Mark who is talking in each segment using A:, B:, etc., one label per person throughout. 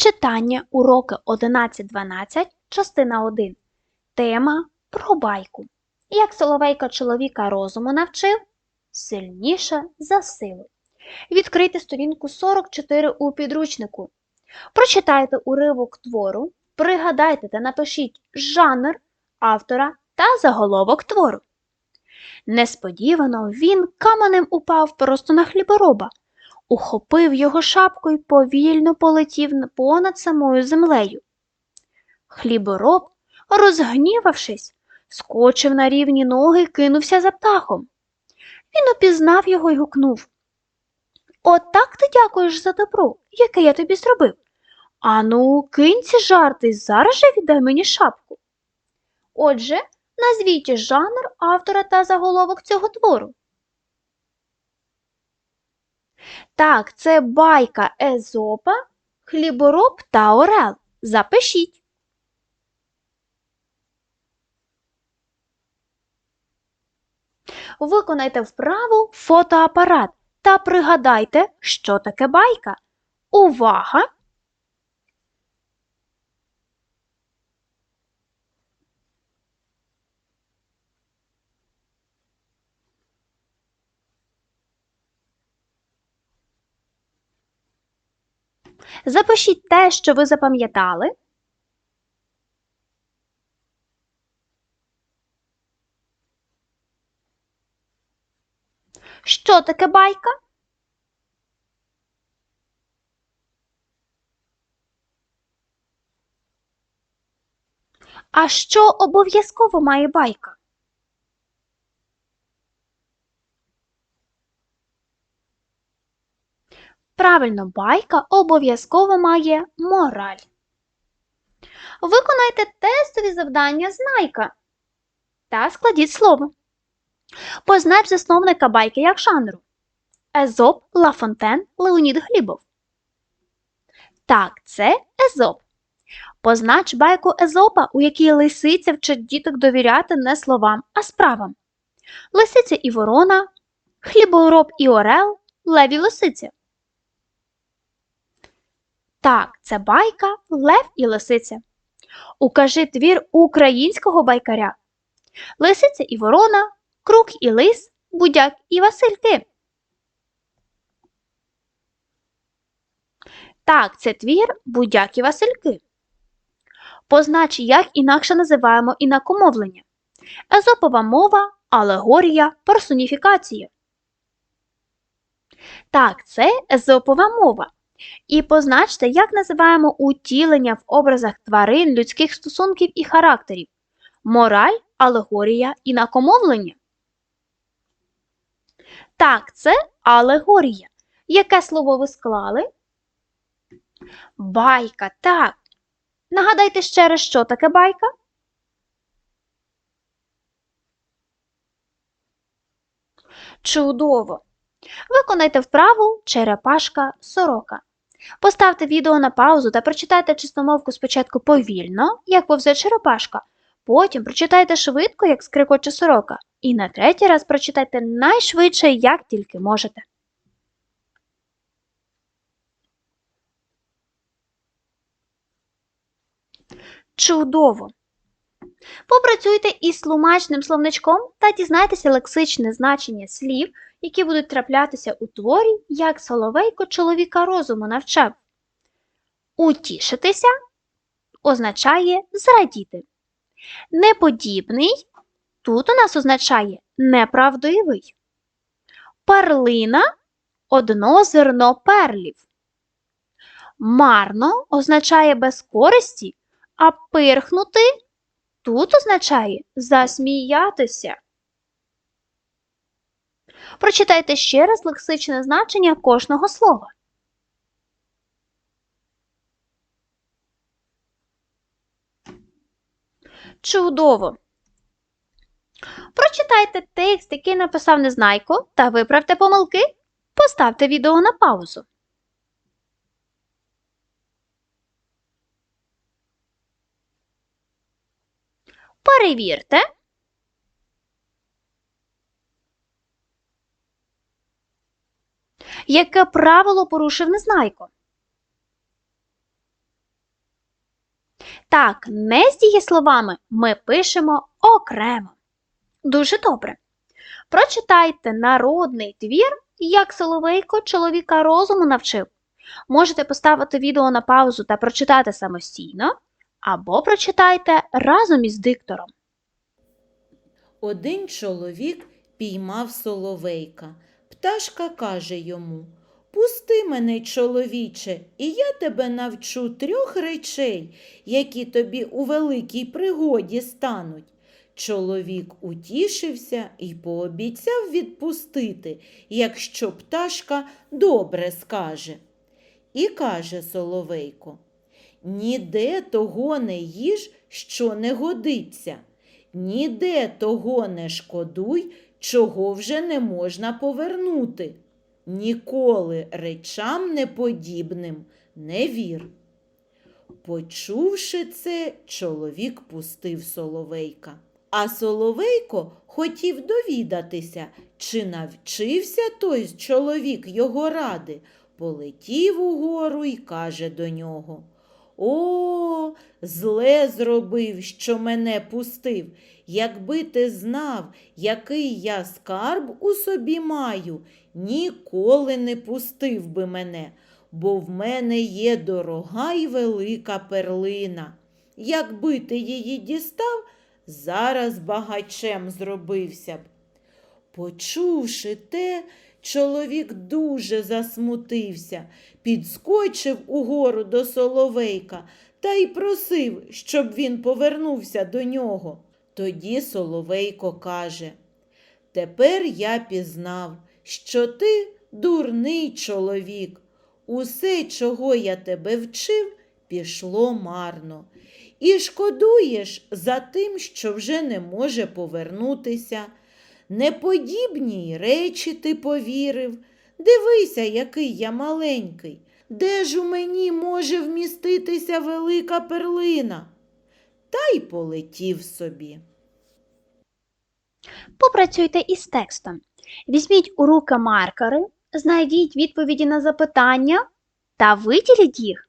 A: Читання уроки 11-12, частина 1. Тема про байку. Як Соловейко чоловіка розуму навчив? Сильніше за силу. Відкрийте сторінку 44 у підручнику. Прочитайте уривок твору, пригадайте та напишіть жанр автора та заголовок твору. Несподівано він каменем упав просто на хлібороба, ухопив його шапку й повільно полетів понад самою землею. Хлібороб, розгнівавшись, скочив на рівні ноги й кинувся за птахом. Він упізнав його й гукнув. От так ти дякуєш за добро, яке я тобі зробив. Ану, кинь ці жарти зараз же віддай мені шапку. Отже, назвіть жанр автора та заголовок цього твору. Так, це байка Езопа, хлібороб та орел. Запишіть. Виконайте вправу фотоапарат та пригадайте, що таке байка. Увага! Запишіть те, що ви запам'ятали. Що таке байка? А що обов'язково має байка? Правильно, байка обов'язково має мораль. Виконайте тестові завдання знайка та складіть слово. Познач засновника байки як жанру. Езоп, Лафонтен, Леонід Глібов. Так, це Езоп. Познач байку Езопа, у якій лисиця вчить діток довіряти не словам, а справам. Лисиця і ворона, хлібороб і орел, леві лисиця. Так, це байка Лев і Лисиця. Укажи твір українського байкаря. Лисиця і ворона, Крук і лис, Будяк і Васильки. Так, це твір Будяк і Васильки. Познач, як інакше називаємо інакомовлення. Езопова мова, алегорія, персоніфікація. Так, це езопова мова. І позначте, як називаємо утілення в образах тварин, людських стосунків і характерів. Мораль, алегорія, інакомовлення. Так, це алегорія. Яке слово ви склали? Байка, так. Нагадайте ще раз, що таке байка? Чудово! Виконайте вправу черепашка сорока. Поставте відео на паузу та прочитайте чистомовку спочатку повільно, як повзе черепашка, потім прочитайте швидко, як скрикоче сорока, і на третій раз прочитайте найшвидше, як тільки можете. Чудово! Попрацюйте із тлумачним словничком та дізнайтеся лексичне значення слів, які будуть траплятися у творі, як соловейко чоловіка розуму навчав. Утішитися означає зрадіти. Неподібний тут у нас означає неправдивий. Парлина одно зерно перлів. Марно означає без користі, а пирхнути тут означає засміятися. Прочитайте ще раз лексичне значення кожного слова. Чудово! Прочитайте текст, який написав Незнайко, та виправте помилки. Поставте відео на паузу. Перевірте. Яке правило порушив Незнайко? Так, не з дієсловами ми пишемо окремо. Дуже добре. Прочитайте народний твір, як Соловейко чоловіка розуму навчив. Можете поставити відео на паузу та прочитати самостійно, або прочитайте разом із диктором.
B: Один чоловік піймав соловейка. Пташка каже йому Пусти мене, чоловіче, і я тебе навчу трьох речей, які тобі у великій пригоді стануть. Чоловік утішився і пообіцяв відпустити, якщо пташка добре скаже. І каже Соловейко Ніде того не їж, що не годиться. Ніде того не шкодуй, чого вже не можна повернути. Ніколи речам неподібним не вір. Почувши це, чоловік пустив соловейка. А соловейко хотів довідатися, чи навчився той чоловік його ради, полетів угору і каже до нього. О, зле зробив, що мене пустив. Якби ти знав, який я скарб у собі маю, ніколи не пустив би мене, бо в мене є дорога й велика перлина. Якби ти її дістав, зараз багачем зробився б. Почувши те, чоловік дуже засмутився, підскочив угору до Соловейка та й просив, щоб він повернувся до нього. Тоді Соловейко каже Тепер я пізнав, що ти дурний чоловік. Усе, чого я тебе вчив, пішло марно. І шкодуєш за тим, що вже не може повернутися. Неподібній речі ти повірив. Дивися, який я маленький. Де ж у мені може вміститися велика перлина? Та й полетів собі.
A: Попрацюйте із текстом. Візьміть у руки маркери, знайдіть відповіді на запитання та виділіть їх.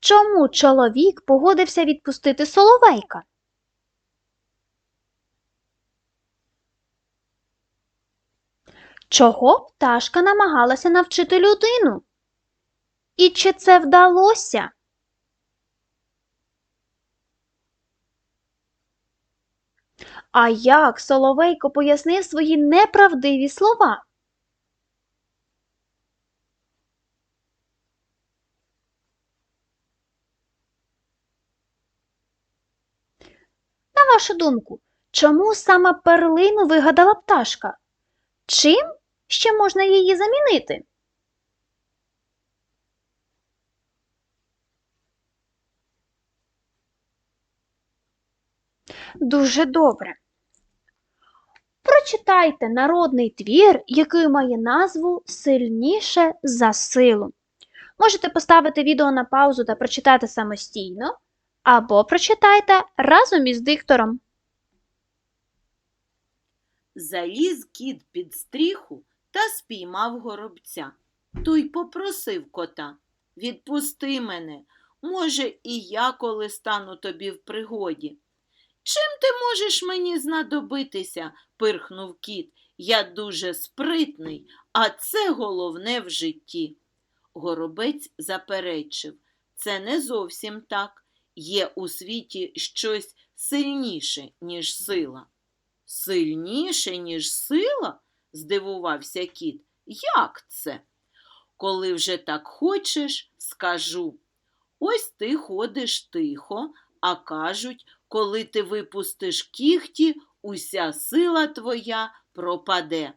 A: Чому чоловік погодився відпустити соловейка? Чого пташка намагалася навчити людину? І чи це вдалося? А як Соловейко пояснив свої неправдиві слова? На вашу думку, чому саме перлину вигадала пташка? Чим ще можна її замінити? Дуже добре. Прочитайте народний твір, який має назву Сильніше за силу. Можете поставити відео на паузу та прочитати самостійно, або прочитайте разом із диктором.
B: Заліз кіт під стріху та спіймав горобця. Той попросив кота Відпусти мене, може, і я коли стану тобі в пригоді. Чим ти можеш мені знадобитися? пирхнув кіт. Я дуже спритний, а це головне в житті. Горобець заперечив це не зовсім так. Є у світі щось сильніше, ніж сила. Сильніше, ніж сила? здивувався кіт. Як це? Коли вже так хочеш, скажу. Ось ти ходиш тихо, а кажуть, коли ти випустиш кіхті, уся сила твоя пропаде.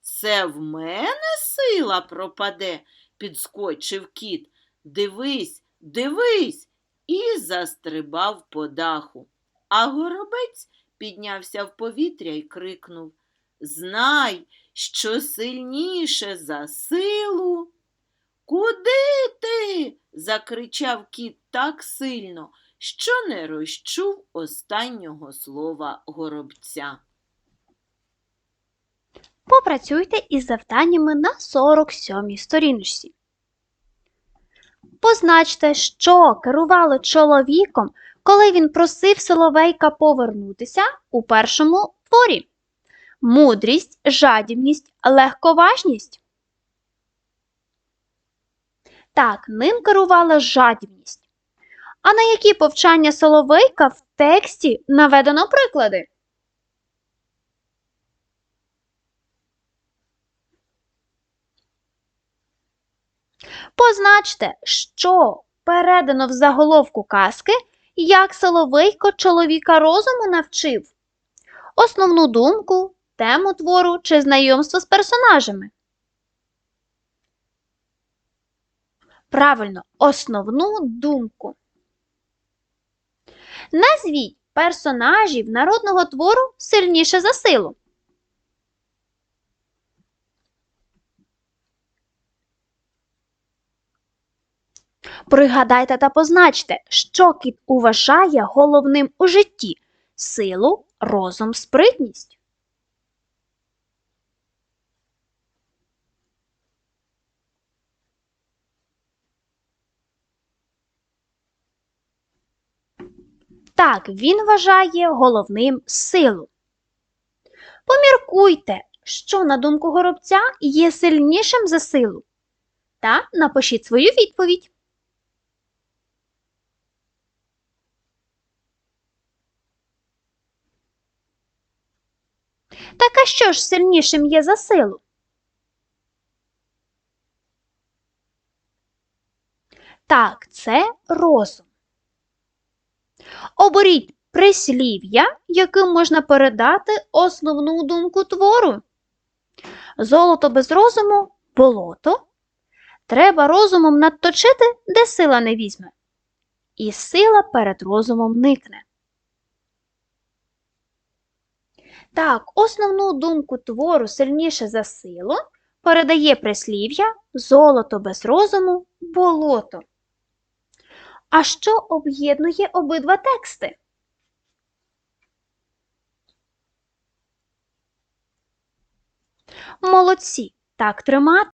B: Це в мене сила пропаде, підскочив кіт. Дивись, дивись, і застрибав по даху. А горобець піднявся в повітря і крикнув Знай, що сильніше за силу. Куди ти? закричав кіт так сильно, що не розчув останнього слова горобця.
A: Попрацюйте із завданнями на 47-й сторіночці. Позначте, що керувало чоловіком, коли він просив Соловейка повернутися у першому творі. Мудрість, жадібність, легковажність. Так, ним керувала жадібність. А на які повчання Соловейка в тексті наведено приклади? Позначте, що передано в заголовку казки, як Соловейко чоловіка розуму навчив. Основну думку, тему твору чи знайомство з персонажами. Правильно, основну думку. Назвіть персонажів народного твору сильніше за силу. Пригадайте та позначте, що кіт уважає головним у житті силу, розум, спритність. Так, він вважає головним силу. Поміркуйте, що, на думку горобця, є сильнішим за силу. Та напишіть свою відповідь. Так а що ж сильнішим є за силу? Так, це розум. Оберіть прислів'я, яким можна передати основну думку твору. Золото без розуму болото. Треба розумом надточити, де сила не візьме. І сила перед розумом никне. Так, основну думку твору сильніше за силу передає прислів'я золото без розуму болото. А що об'єднує обидва тексти? Молодці, так тримати.